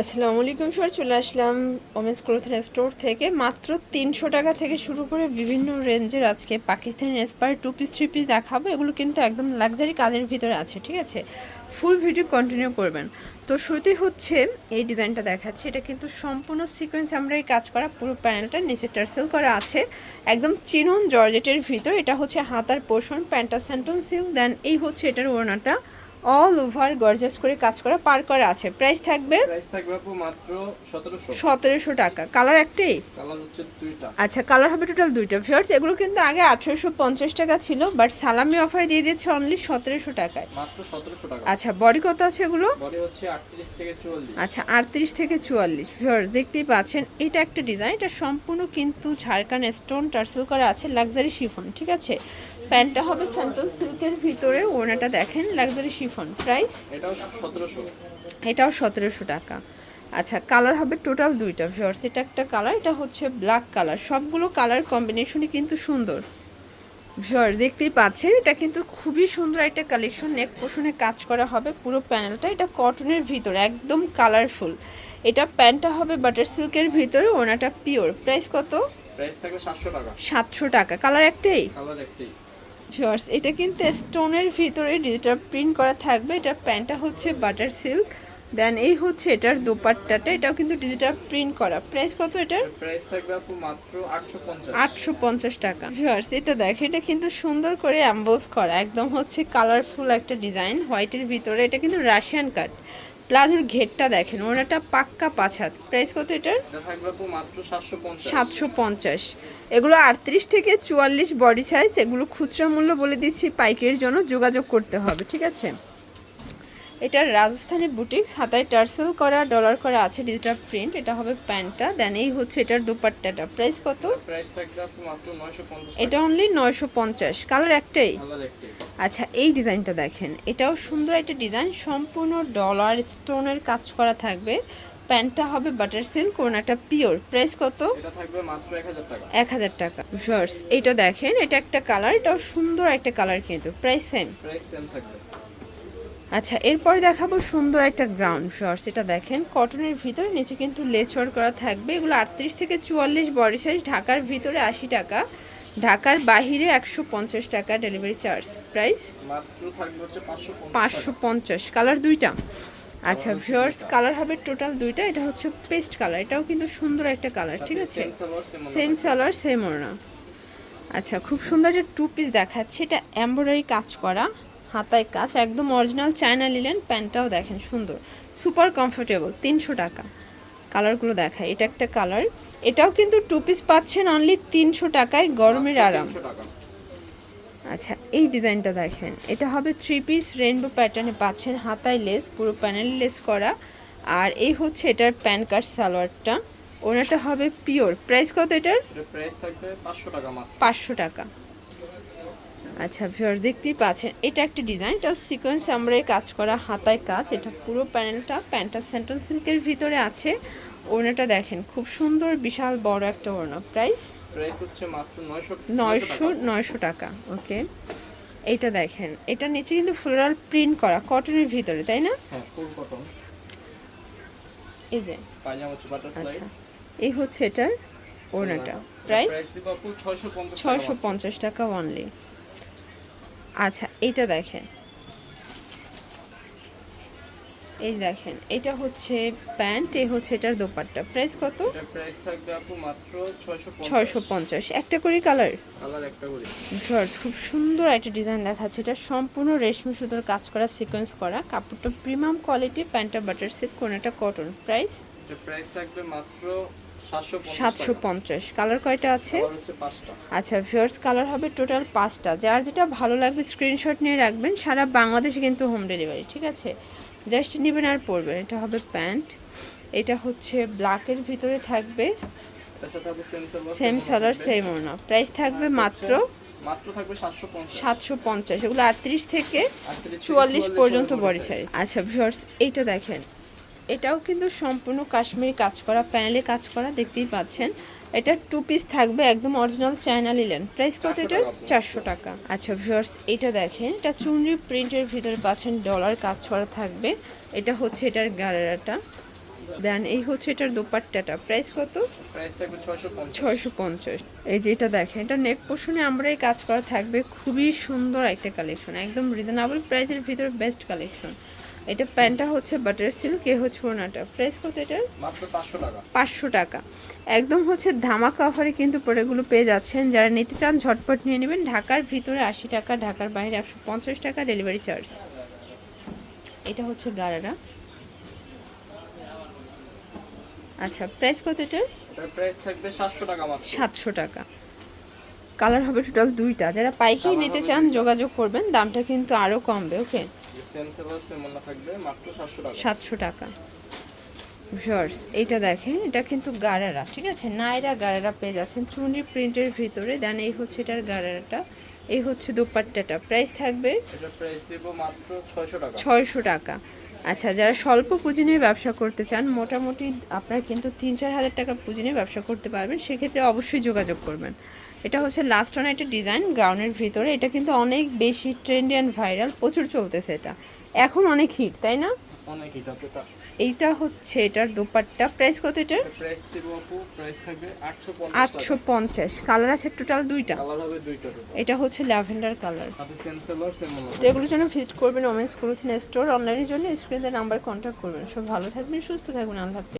আসসালামু আলাইকুম স্যার চলে আসলাম ওমেন্স ক্লোথিং স্টোর থেকে। মাত্র তিনশো টাকা থেকে শুরু করে বিভিন্ন রেঞ্জের আজকে Pakistani aspire two piece three piece দেখাবো। এগুলো কিন্তু একদম লাক্সারি কাজের ভিতরে আছে, ঠিক আছে? ফুল ভিডিও কন্টিনিউ করবেন। তো শুরুতেই হচ্ছে এই ডিজাইনটা দেখাচ্ছে। এটা কিন্তু সম্পূর্ণ সিকোয়েন্স আমরা এই কাজ করা, পুরো প্যানেলটা নিচে টার্সেল করা আছে। একদম চিনন জর্জেটের ভিতর। এটা হচ্ছে হাতার পোর্শন প্যান্টা স্যান্টন সিল্ক দেন এই হচ্ছে এটার ওড়নাটা। অল ওভার গর্জাস করে কাজ করা পার করা আছে। প্রাইস থাকবে প্রাইস থাকবে আপু মাত্র 1700 সতেরোশো টাকা। কালার একটাই? কালার হচ্ছে দুইটা। আচ্ছা কালার হবে টোটাল দুইটা। ভিউয়ার্স এগুলো কিন্তু আগে আঠেরোশো পঞ্চাশ টাকা ছিল বাট সালামি অফার দিয়ে দিয়েছে অনলি সতেরোশো টাকায়। মাত্র 1700 টাকা। আচ্ছা বডি কত আছে এগুলো? বডি হচ্ছে 38 থেকে 44 আচ্ছা আটত্রিশ থেকে চুয়াল্লিশ। ভিউয়ার্স দেখতেই পাচ্ছেন এটা একটা ডিজাইন এটা সম্পূর্ণ কিন্তু ঝাড়খান স্টোন টার্সেল করা আছে লাক্সারি শিফন ঠিক আছে? প্যান্টটা হবে স্যান্টন সিল্কের ভিতরে ওড়নাটা দেখেন লাক্সারি শিফন প্রাইস এটাও 1700 এটাও সতেরোশো টাকা। আচ্ছা কালার হবে টোটাল দুইটা ভিউয়ার্স এটা একটা কালার এটা হচ্ছে ব্ল্যাক কালার সবগুলো কালার কম্বিনেশনই কিন্তু সুন্দর। ভিউয়ার দেখতেই পাচ্ছেন এটা কিন্তু খুবই সুন্দর একটা কালেকশন নেক পোষণে কাজ করা হবে পুরো প্যানেলটা এটা কটনের ভিতরে একদম কালারফুল এটা প্যান্টটা হবে বাটার সিল্কের ভিতরে ওনাটা পিওর প্রাইস কত? প্রাইস থাকবে 700 টাকা। সাতশো টাকা। কালার একটাই? কালার একটাই। শর্টস এটা কিন্তু স্টোনের ভিতরে ডিজিটাল প্রিন্ট করা থাকবে এটা প্যান্টটা হচ্ছে বাটার সিল্ক দেন এই হচ্ছে এটার দোপাট্টাটা এটাও কিন্তু ডিজিটাল প্রিন্ট করা। প্রাইস কত এটার? প্রাইস থাকবে আপু মাত্র 850 আটশো পঞ্চাশ টাকা। শর্টস এটা দেখ এটা কিন্তু সুন্দর করে অ্যাম্বোজ করা একদম হচ্ছে কালারফুল একটা ডিজাইন হোয়াইটের ভিতরে এটা কিন্তু রাশিয়ান কাট প্লাজোর ঘেরটা দেখেন ওনাটা পাক্কা পাঁচ হাত। প্রাইস কত এটার? সাতশো পঞ্চাশ। এগুলো আটত্রিশ থেকে চুয়াল্লিশ বডি সাইজ এগুলো খুচরা মূল্য বলে দিচ্ছি পাইকের জন্য যোগাযোগ করতে হবে ঠিক আছে? এটা রাজস্থানি বুটিক্স হাতায় টার্সেল করা ডলার করা আছে ডিজিটাল প্রিন্ট এটা হবে প্যান্টটা। দেন এই হচ্ছে এটার দুপাট্টাটা। প্রাইস কত? প্রাইস থাকবে আপু মাত্র 950 এটা অনলি নয়শো পঞ্চাশ। কালার একটাই? কালার একটাই। আচ্ছা এই ডিজাইনটা দেখেন। এটাও সুন্দর একটা ডিজাইন। সম্পূর্ণ ডলার স্টোনের কাজ করা থাকবে। প্যান্টটা হবে বাটার সিল্ক ওনাটা পিওর প্রাইস কত? এটা থাকবে মাত্র 1000 টাকা। এক হাজার টাকা। শর্টস এটা দেখেন এটা একটা কালার এটাও সুন্দর একটা কালার কিন্তু। প্রাইস সেম প্রাইস সেম থাকবে। আচ্ছা এরপরে দেখাবো সুন্দর একটা গ্রাউন্ড শর্টস এটা দেখেন কটনের ভিতরে নিচে কিন্তু লেচর করা থাকবে। এগুলো আটত্রিশ থেকে চুয়াল্লিশ বডি সাইজ ঢাকার ভিতরে আশি টাকা। ঢাকার বাহিরে একশো পঞ্চাশ টাকা ডেলিভারি চার্জ প্রাইস মাত্র থাকবে হচ্ছে 550 পাঁচশো পঞ্চাশ কালার দুইটা। আচ্ছা ভিউয়ার্স কালার হবে টোটাল দুইটা। এটা হচ্ছে পেস্ট কালার এটাও কিন্তু সুন্দর একটা কালার ঠিক আছে? Same salwar same same salwar same ওড়না। আচ্ছা খুব সুন্দর একটা টু পিস দেখাচ্ছে। এটা এমব্রয়ডারি কাজ করা। হাতায় কাজ একদম অরিজিনাল চায়না লিলেন প্যান্টটাও দেখেন সুন্দর। সুপার কমফোর্টেবল তিনশো টাকা। কালারগুলো দেখায় এটা একটা কালার এটাও কিন্তু টু পিস পাচ্ছেন অনলি তিনশো টাকায় গরমের আরাম। আচ্ছা এই ডিজাইনটা দেখেন। এটা হবে থ্রি পিস রেনবো প্যাটার্নে পাচ্ছেন হাতায় লেস পুরো প্যানেল লেস করা। আর এই হচ্ছে এটার প্যান কার্ড সালোয়ারটা। ওনাটা হবে পিওর প্রাইস কত এটার? এটা প্রাইস থাকবে 500 টাকা পাঁচশো টাকা। আচ্ছা ভিউয়ার দেখতেই পাচ্ছেন এটা একটা ডিজাইন এটা সিকোয়েন্স আমরা কাজ করা হাতায় কাজ এটা পুরো প্যানেলটা প্যান্টা সেন্টন সিল্কের ভিতরে আছে। ওড়নাটা দেখেন খুব সুন্দর বিশাল বড় একটা ওড়না। প্রাইস প্রাইস হচ্ছে মাত্র 900 নয়শো নয়শো টাকা ওকে এটা দেখেন এটা নিচে কিন্তু ফ্লোরাল প্রিন্ট করা কটনের ভিতরে তাই না? হ্যাঁ ফুল কটন এই যে। আচ্ছা এই হচ্ছে এটার ওড়নাটা। প্রাইস প্রাইস দিব আপু 650 ছয়শো পঞ্চাশ টাকা অনলি আচ্ছা এইটা দেখেন। এই দেখেন এটা হচ্ছে প্যান্ট এ হচ্ছে এটার দোপাট্টা। প্রাইস কত? প্রাইস থাকবে আপু মাত্র 650 ছয়শো পঞ্চাশ। একটা করে কালার? কালার একটা করে। খুব সুন্দর একটা ডিজাইন দেখাচ্ছে। এটা সম্পূর্ণ রেশমি সুতোর কাজ করা সিকোয়েন্স করা। কাপড়টা প্রিমিয়াম কোয়ালিটি প্যান্টটা বাটার সিল্ক কোনটা কটন প্রাইস এটা প্রাইস থাকবে মাত্র 750 সাতশো পঞ্চাশ কালার কয়টা আছে? আচ্ছা ভিউয়ার্স কালার হবে টোটাল পাঁচটা। যার যেটা ভালো লাগবে স্ক্রিনশট নিয়ে রাখবেন সারা বাংলাদেশে কিন্তু হোম ডেলিভারি ঠিক আছে? জাস্ট নেবেন আর পরবেন। এটা হবে প্যান্ট এটা হচ্ছে ব্ল্যাকের ভিতরে থাকবে। সেম সালার সেম ওনা প্রাইস থাকবে। মাত্র মাত্র থাকবে 750 সাতশো পঞ্চাশ। এগুলো আটত্রিশ থেকে চুয়াল্লিশ পর্যন্ত বডি সাইজ আচ্ছা ভিউয়ার্স এইটা দেখেন। এটাও কিন্তু সম্পূর্ণ কাশ্মীরি কাজ করা প্যানেলে কাজ করা দেখতেই পাচ্ছেন। এটা টু পিস থাকবে একদম অরিজিনাল চায়না লিলেন প্রাইস কত এটা চারশো টাকা। আচ্ছা ভিউয়ার্স এটা দেখেন এটা চুনরি প্রিন্টের ভিতরে পাচ্ছেন ডলার কাজ করা থাকবে। এটা হচ্ছে এটার গাড়াটা। দেন এই হচ্ছে এটার দোপাট্টাটা। প্রাইস কত? ছয়শো পঞ্চাশ। এই যে এটা দেখেন এটা নেক পোর্শনে আমরা এই কাজ করা থাকবে। খুবই সুন্দর একটা কালেকশন একদম রিজনেবল প্রাইসের ভিতরে বেস্ট কালেকশন এটা প্যান্টটা হচ্ছে বাটার সিল্ক এ হচ্ছে ওনাটা প্রাইস কত এটার মাত্র পাঁচশো টাকা। একদম হচ্ছে ধামাকা অফারে কিন্তু প্রোডাক্টগুলো পেয়ে যাচ্ছেন। যারা নিতে চান ঝটপট নিয়ে নেবেন। ঢাকার ভিতরে আশি টাকা ঢাকার বাইরে একশো পঞ্চাশ টাকা ডেলিভারি চার্জ এটা হচ্ছে গারারা। আচ্ছা প্রাইস কত এটার প্রাইস থাকবে সাতশো টাকা মাত্র। সাতশো টাকা। কালার হবে টোটাল দুইটা। যারা পাইকারি নিতে চান যোগাযোগ করবেন। দামটা কিন্তু আরও কমবে ওকে সেম সেলার সেম ওনা থাকবে মাত্র সাতশো টাকা। সাতশো টাকা। ভিউয়ার্স এইটা দেখেন এটা কিন্তু গারারা ঠিক আছে? নাইরা গারারা পেয়ে যাচ্ছেন চুনরি প্রিন্টের ভিতরে। দেন এই হচ্ছে এটার গারারাটা এই হচ্ছে দোপাট্টাটা। প্রাইস থাকবে এটার প্রাইস দেবো মাত্র ছয়শো টাকা। ছয়শো টাকা। আচ্ছা যারা স্বল্প পুঁজি নিয়ে ব্যবসা করতে চান মোটামুটি আপনারা কিন্তু তিন চার হাজার টাকা পুঁজি নিয়ে ব্যবসা করতে পারবেন সেক্ষেত্রে অবশ্যই যোগাযোগ করবেন। এটা হচ্ছে লাস্ট অন একটা ডিজাইন গ্রাউন্ডের ভিতরে। এটা কিন্তু অনেক বেশি ট্রেন্ডি অ্যান্ড ভাইরাল প্রচুর চলতেছে এটা। এখন অনেক হিট তাই না? অনেক এটা এটা এইটা হচ্ছে এটার দোপাট্টা। প্রাইস কত থাকবে আটশো পঞ্চাশ কালার আছে টোটাল দুইটা। এটা হচ্ছে ল্যাভেন্ডার কালার তো এগুলোর জন্য ভিজিট করবেন ওমেন্স ক্লোথিং স্টোর অনলাইনের জন্য স্ক্রিনে নাম্বার কন্ট্যাক্ট করবেন। সব ভালো থাকবেন সুস্থ থাকবেন আল্লাহ